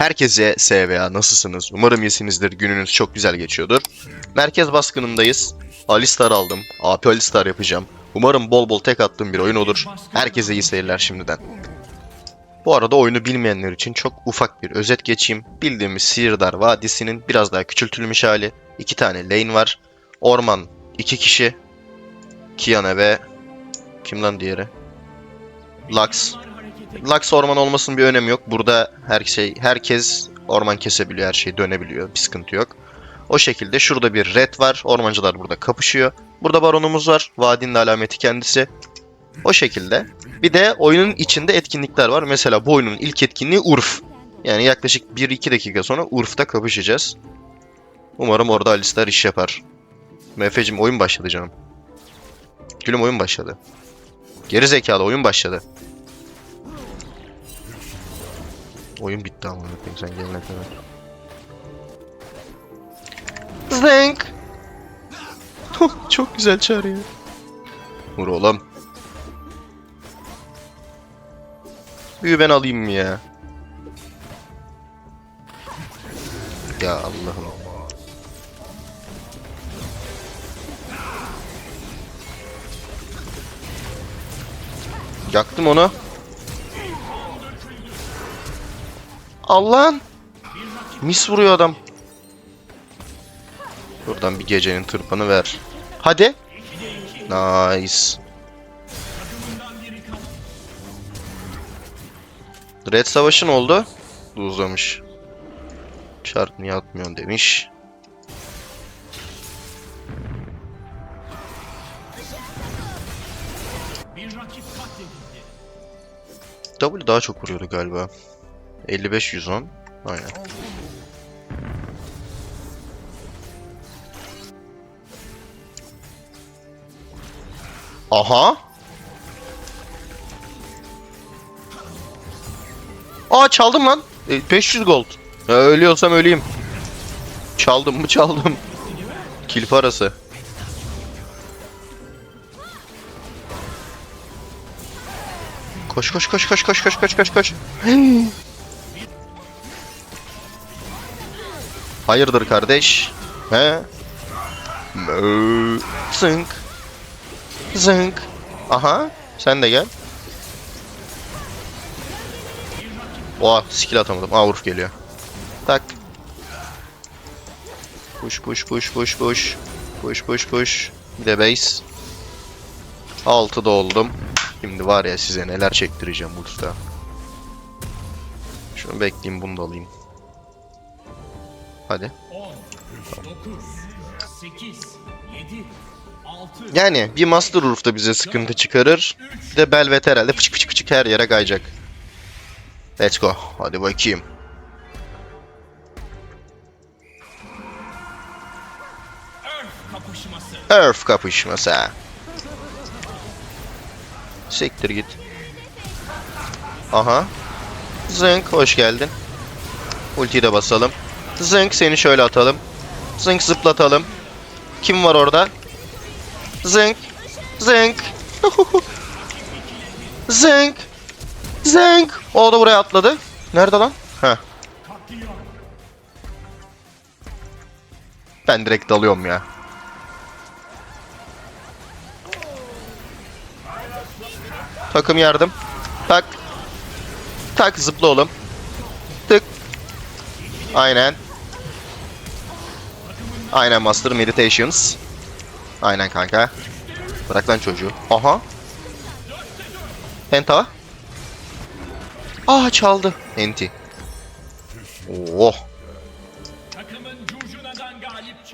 Herkese SVA nasılsınız? Umarım iyisinizdir. Gününüz çok güzel geçiyordur. Merkez baskınındayız. Alistar aldım. AP Alistar yapacağım. Umarım bol bol tek attığım bir oyun olur. Herkese iyi seyirler şimdiden. Bu arada oyunu bilmeyenler için çok ufak bir özet geçeyim. Bildiğimiz Sihirdar Vadisi'nin biraz daha küçültülmüş hali. İki tane lane var. Orman iki kişi. Kiana ve... Kim lan diğeri? Lux. Lux orman olmasının bir önemi yok. Burada her şey, herkes orman kesebiliyor, her şey dönebiliyor. Bir sıkıntı yok. O şekilde şurada bir red var. Ormancılar burada kapışıyor. Burada baronumuz var. Vadinin alameti kendisi. O şekilde. Bir de oyunun içinde etkinlikler var. Mesela bu oyunun ilk etkinliği Urf. Yani yaklaşık 1-2 dakika sonra Urf'ta kapışacağız. Umarım orada Alistar iş yapar. MF'cim oyun başladı canım. Gülüm oyun başladı. Geri zekalı oyun başladı. Oyun bitti ama bakayım sen gelene kadar. Zeng. Çok güzel çağırıyor. Vur oğlum. Büyü ben alayım mı ya? Ya Allah'ım. Yaktım onu. Allah'ın. Mis vuruyor adam. Buradan bir gecenin tırpanı ver. Hadi. Nice. Red Savaş'ın oldu. Uzamış. Çarp niye atmıyorsun demiş. W daha çok vuruyordu galiba. 55 110. Aynen. Aha. Aa çaldım lan. E, 500 gold. Ya, ölüyorsam öleyim. Çaldım mı çaldım. Kill parası. Koş koş koş koş koş koş koş koş koş. Hayırdır kardeş? He? Mö. Zınk. Zınk. Aha. Sen de gel. Oha skill atamadım. Aa Urf geliyor. Tak. Push push push push push. Push push push. Bir de base. 6'da oldum. Şimdi var ya size neler çektireceğim ultida. Şunu bekleyeyim bunu da alayım. Hadi. 10, 9, 8, 7, 6, Yani bir Master Roof da bize sıkıntı çıkarır. Bir de Belvet herhalde fıçık fıçık fıçık her yere kayacak. Let's go. Hadi bakayım. Earth kapışması. Siktir git. Aha. Zınk hoş geldin. Ultiyi de basalım. Zınk seni şöyle atalım. Zınk zıplatalım. Kim var orada? Zınk. Zınk. Zınk. Zınk. O da buraya atladı. Nerede lan? Heh. Ben direkt dalıyorum ya. Takım yardım. Tak. Tak zıpla oğlum. Tık. Aynen. Aynen Master Meditations. Aynen kanka. Bırak lan çocuğu. Aha. Penta. Aa çaldı. Enti. Oh.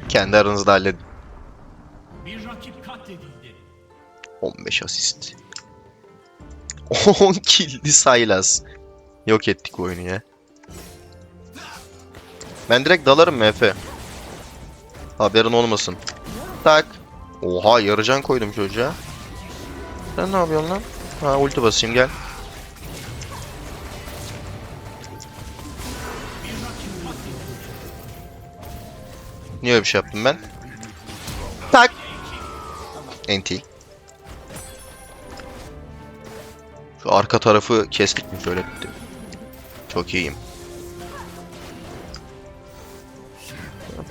Kendi aranızda halledin. Bir rakip katledildi. 15 asist. 10 kill'li Sylas. Yok ettik oyunu ya. Ben direkt dalarım MF. Haberin olmasın. Tak. Oha yarıcan koydum çocuğa. Sen ne yapıyorsun lan? Ha ulti basayım gel. Niye öyle bir şey yaptım ben? Tak. NT. Şu arka tarafı kestik mi şöyle. Çok iyiyim.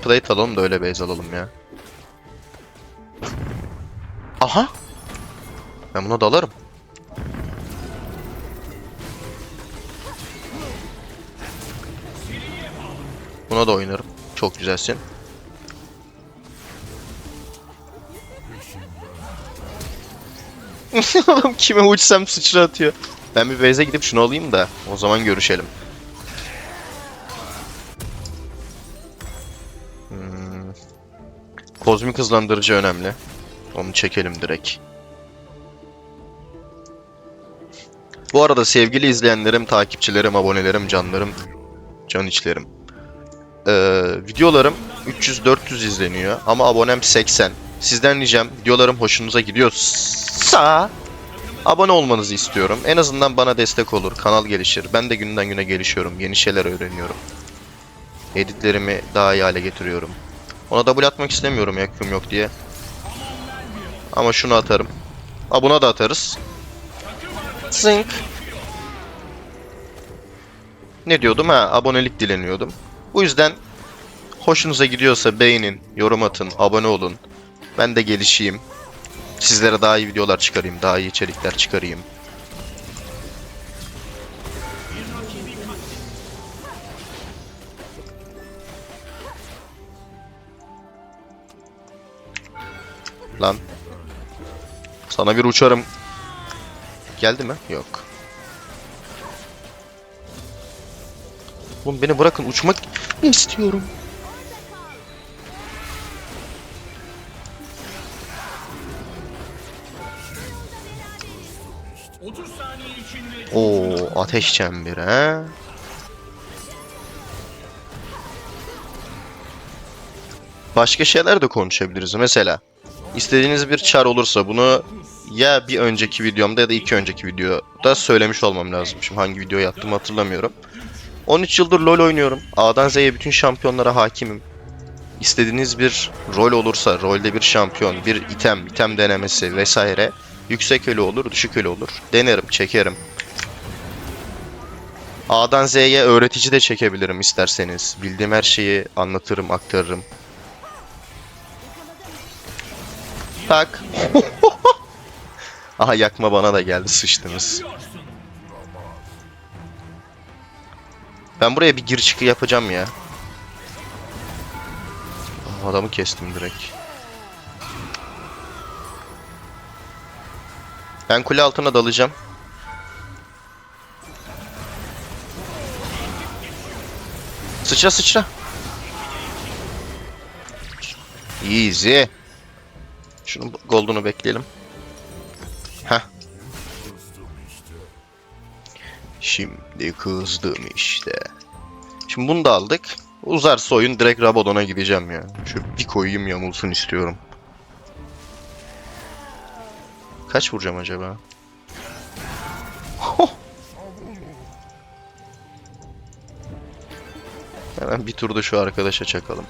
Plate alalım da öyle base alalım ya. Aha. Ben buna dalarım. Buna da oynarım. Çok güzelsin. Adam kime uçsam sıçra atıyor. Ben bir base'e gidip şunu alayım da o zaman görüşelim. Kozmik hızlandırıcı önemli. Onu çekelim direkt. Bu arada sevgili izleyenlerim, takipçilerim, abonelerim, canlarım, can içlerim. Ee, videolarım 300-400 izleniyor ama abonem 80. Sizden ricam videolarım hoşunuza gidiyorsa abone olmanızı istiyorum. En azından bana destek olur, kanal gelişir. Ben de günden güne gelişiyorum, yeni şeyler öğreniyorum. Editlerimi daha iyi hale getiriyorum. Ona double atmak istemiyorum ya Q'm yok diye. Ama şunu atarım. Ha buna da atarız. Zınk. Ne diyordum ha abonelik dileniyordum. Bu yüzden hoşunuza gidiyorsa beğenin, yorum atın, abone olun. Ben de gelişeyim. Sizlere daha iyi videolar çıkarayım, daha iyi içerikler çıkarayım. Lan. Sana bir uçarım. Geldi mi? Yok. Oğlum beni bırakın uçmak istiyorum. Cık, 30 saniye içinde Oo ateş çemberi he. Başka şeyler de konuşabiliriz. Mesela istediğiniz bir çar olursa bunu ya bir önceki videomda ya da iki önceki videoda söylemiş olmam lazım. Şimdi hangi videoyu yaptım hatırlamıyorum. 13 yıldır LoL oynuyorum. A'dan Z'ye bütün şampiyonlara hakimim. İstediğiniz bir rol olursa, rolde bir şampiyon, bir item, item denemesi vesaire yüksek ölü olur, düşük ölü olur. Denerim, çekerim. A'dan Z'ye öğretici de çekebilirim isterseniz. Bildiğim her şeyi anlatırım, aktarırım. Tak. Aha yakma bana da geldi sıçtınız. Ben buraya bir gir çıkı yapacağım ya. Adamı kestim direkt. Ben kule altına dalacağım. Sıçra sıçra. Easy. Şunun gold'unu bekleyelim. Heh. Şimdi kızdım işte. Şimdi bunu da aldık. Uzarsa oyun direkt Rabadon'a gideceğim ya. Şu bir koyayım yamulsun istiyorum. Kaç vuracağım acaba? Hemen bir turda şu arkadaşa çakalım.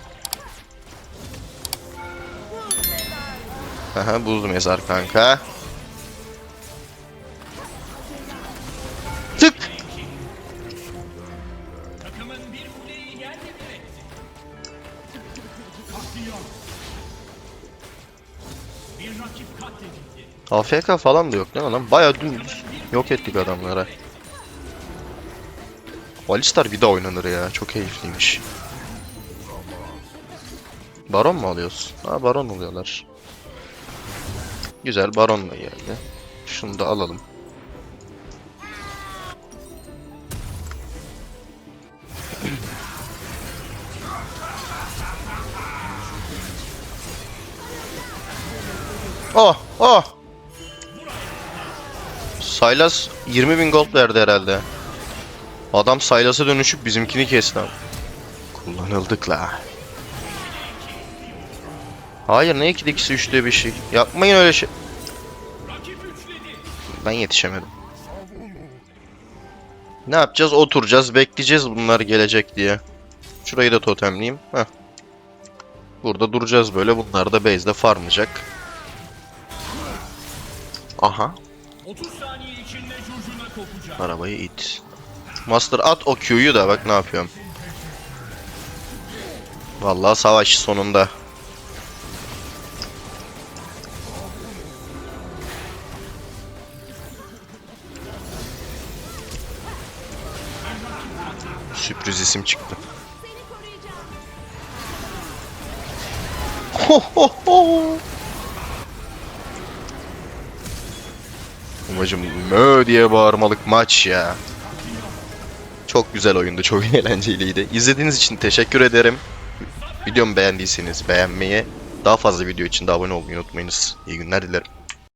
Etti. Katliam. Bir rakip katledildi. AFK falan da yok değil mi lan? Bayağı dümdüz yok ettik adamlara. Alistar bir daha oynanır ya. Çok keyifliymiş. Baron mu alıyoruz? Ha baron oluyorlar. Güzel baron da geldi. Şunu da alalım. Oh oh. Saylas 20 bin gold verdi herhalde. Adam Saylas'a dönüşüp bizimkini kesti abi. Kullanıldık la. Hayır ne 2'de 2'si 3'te bir şey. Yapmayın öyle şey. Ben yetişemedim. Ne yapacağız? Oturacağız, bekleyeceğiz bunlar gelecek diye. Şurayı da totemleyeyim. Heh. Burada duracağız böyle. Bunlar da base'de farmlayacak. Aha. 30 saniye içinde curcuna kokacak. Arabayı it. Master at o Q'yu da bak ne yapıyorum. Vallahi savaş sonunda. Sürpriz isim çıktı. Babacım mö diye bağırmalık maç ya. Çok güzel oyundu, çok eğlenceliydi. İzlediğiniz için teşekkür ederim. Videomu beğendiyseniz beğenmeyi, daha fazla video için de abone olmayı unutmayınız. İyi günler dilerim.